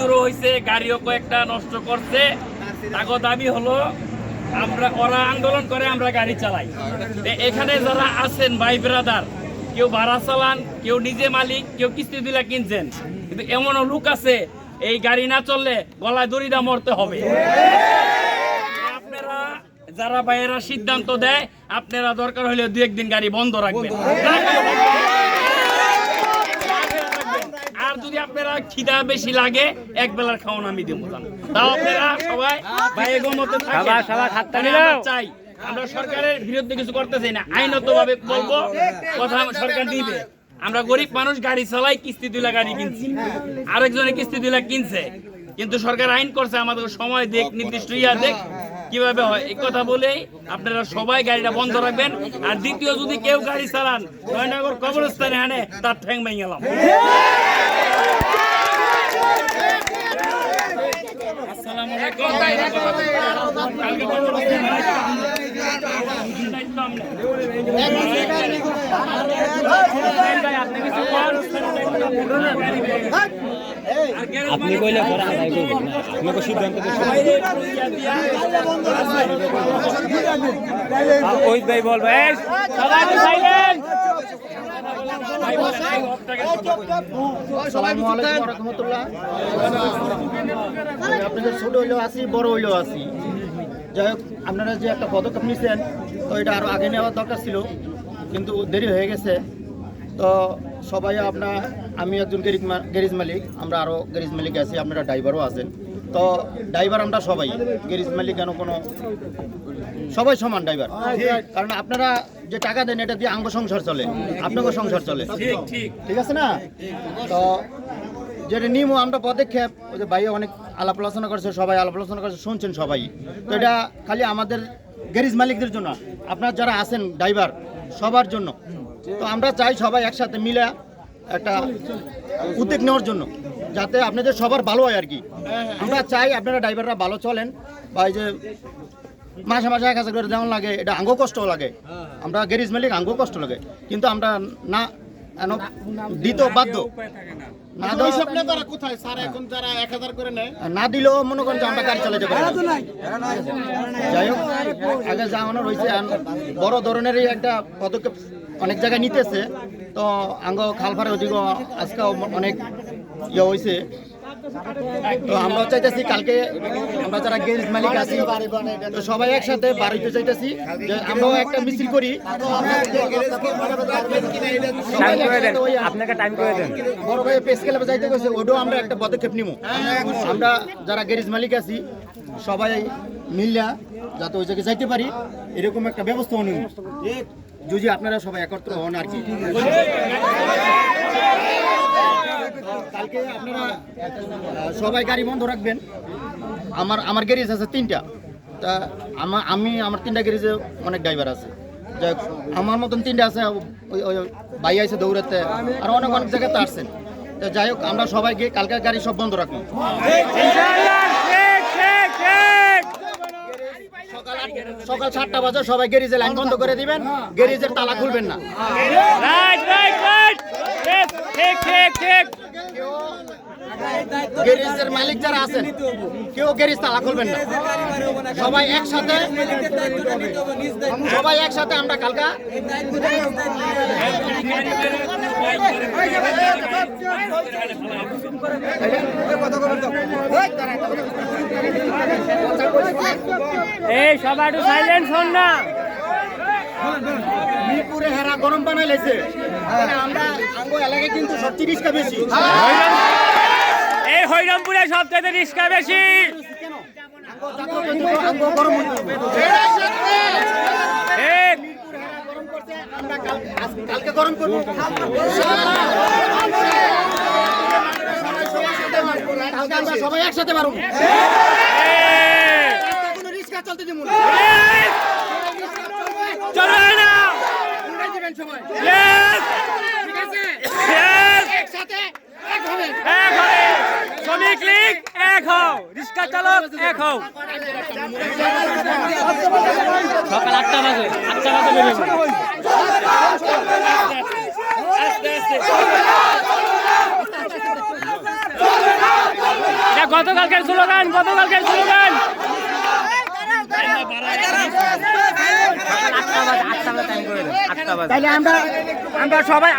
ভাঙচুরও হয়েছে গাড়িও কয়েকটা নষ্ট করছে। তাকে দাবি হলো, আমরা ওরা আন্দোলন করে, আমরা গাড়ি চালাই। এখানে যারা আছেন, ভাই ব্রাদার, কেউ ভাড়া চালান, কেউ নিজে মালিক, কেউ কিস্তি দিলে কিনছেন। কিন্তু এমনও লোক আছে, এই গাড়ি না চললে গলায় দড়িদা মরতে হবে। আপনারা যারা ভাইয়েরা সিদ্ধান্ত দেয়, আপনারা দরকার হলে দু একদিন গাড়ি বন্ধ রাখবেন আর যদি আপনারা খিদা বেশি লাগে এক বেলার খাওয়ান আমি দেবো। তাও আপনারা সবাই। আমরা চাই। আমরা সরকারের বিরুদ্ধে কিছু করতে চাই না আইনত ভাবে বলব কথা সরকার দিবে। আমরা গরিব মানুষ গাড়ি চালাই কিস্তি তুলে গাড়ি কিনছি। আরেকজনে কিস্তি তুলে কিনছে। কিন্তু সরকার আইন করছে আমাদের সময় দেখ নির্দিষ্ট ইয়া দেখ কীভাবে হয়। এই কথা বলেই আপনারা সবাই গাড়িটা বন্ধ রাখবেন। আর দ্বিতীয় যদি কেউ গাড়ি চালান জয়নগর কবরস্থানে আনে তার ঠ্যাং ভেঙে গেলাম আসসালামু আলাইকুম কালকে দায়িত্ব আপনার। আপনি কইলে পরে আদায় করবেন না। আপনাকে সিদ্ধান্ত ওই ভাই বলবে আপনাদের ছোট হইলেও আছি, বড় হইলেও আছি। যাই হোক, আপনারা যে একটা পদক্ষেপ নিয়েছেন তো এটা আরও আগে নেওয়ার দরকার ছিল, কিন্তু দেরি হয়ে গেছে। তো সবাই আপনার আমি একজন গ্যারেজ মালিক, আমরা আরও গ্যারেজ মালিক আছি, আপনারা ড্রাইভারও আছেন। তো ড্রাইভার আমরা সবাই, গ্যারেজ মালিক কেন কোনো, সবাই সমান ড্রাইভার। কারণ আপনারা যে টাকা দেন, এটা দিয়ে আঙ্গ সংসার চলে আপনাকে সংসার চলে। ঠিক আছে না? তো যেটা নিয়ম আমরা পদক্ষেপ, ওই যে ভাই অনেক আলাপ আলোচনা করছে, সবাই আলাপ আলোচনা করছে, শুনছেন সবাই। তো এটা খালি আমাদের গ্যারেজ মালিকদের জন্য। আপনার যারা আছেন ড্রাইভার, সবার জন্য। তো আমরা চাই সবাই একসাথে মিলে একটা উদ্যোগ নেওয়ার জন্য, যাতে আপনাদের সবার ভালো হয় আর কি। আমরা চাই আপনারা ড্রাইভাররা ভালো চলেন। বা এই যে মাসে মাসে এক হাজার করে যেমন লাগে, এটা আঙ্গ কষ্ট লাগে। আমরা গ্যারেজ মালিক আঙ্গো কষ্ট লাগে। কিন্তু আমরা না দিত বাধ্য। না। দিলেও মনে করেন আমরা গাড়ি চালাতে পারি যাই হোক আগে যা রয়েছে বড় ধরনেরই একটা পদক্ষেপ অনেক জায়গায় নিতেছে। তো আঙ্গ খালফারে অধিক আজকে অনেক ইয়ে হয়েছে। তো আমরা চাইতেছি কালকে আমরা যারা গ্যারেজ মালিক আছি তো সবাই একসাথে বাড়িতে চাইতেছি যে আমরাও একটা মিছিল করি। আপনাকে টাইম করে দেন। বড় ভাই পেস ক্লাবে যাইতে গেছে ওটাও আমরা একটা পদক্ষেপ নিব আমরা যারা গ্যারেজ মালিক আছি সবাই মিললা যাতে ওই জায়গায় যাইতে পারি। এরকম একটা ব্যবস্থা নিব যদি আপনারা সবাই একত্র হন আর কি। কালকে আপনারা সবাই গাড়ি বন্ধ রাখবেন। আমার আমার গ্যারেজ আছে তিনটা। তা আমার আমি আমার তিনটা গ্যারেজে অনেক ড্রাইভার আছে। যাই আমার মতন তিনটা আছে ওই ভাই আছে দৌড়াতে আর অনেক অনেক জায়গাতে আসছেন। তো যাই হোক, আমরা সবাই গিয়ে কালকে গাড়ি সব বন্ধ রাখব। সকাল সাতটা বাজে সবাই গ্যারেজে লাইন বন্ধ করে দিবেন। গ্যারেজের তালা খুলবেন না। ঠিক ঠিক ঠিক গ্যারেজের মালিক যারা আছেন কেউ গ্যারেজ তালা খুলবেন না। সবাই একসাথে সবাই একসাথে আমরা কালকা এই, সবাই একটু সাইলেন্ট হন না। মিরপুরে হেরা গরম বানাই লেছে আমরা আঙ্গো এলাকায় কিন্তু সবচেয়ে রিস্কা বেশি। এই হরিরামপুরে সবচেয়ে রিস্কা বেশি। কালকে গরম করব। আমরা সবাই একসাথে পারব কোনো রিস্কা চলতে দিব না চলো না। দিবেন সবাই! ঠিক আছে একসাথে এক হবে। এক হও শ্রমিক লীগ এক হও। রিক্সা চালক এক হও। সকাল আটটা বাজে আটটা বাজে বেরোবো। গতকালকের স্লোগান গতকালকের স্লোগান তাহলে আমরা আমরা সবাই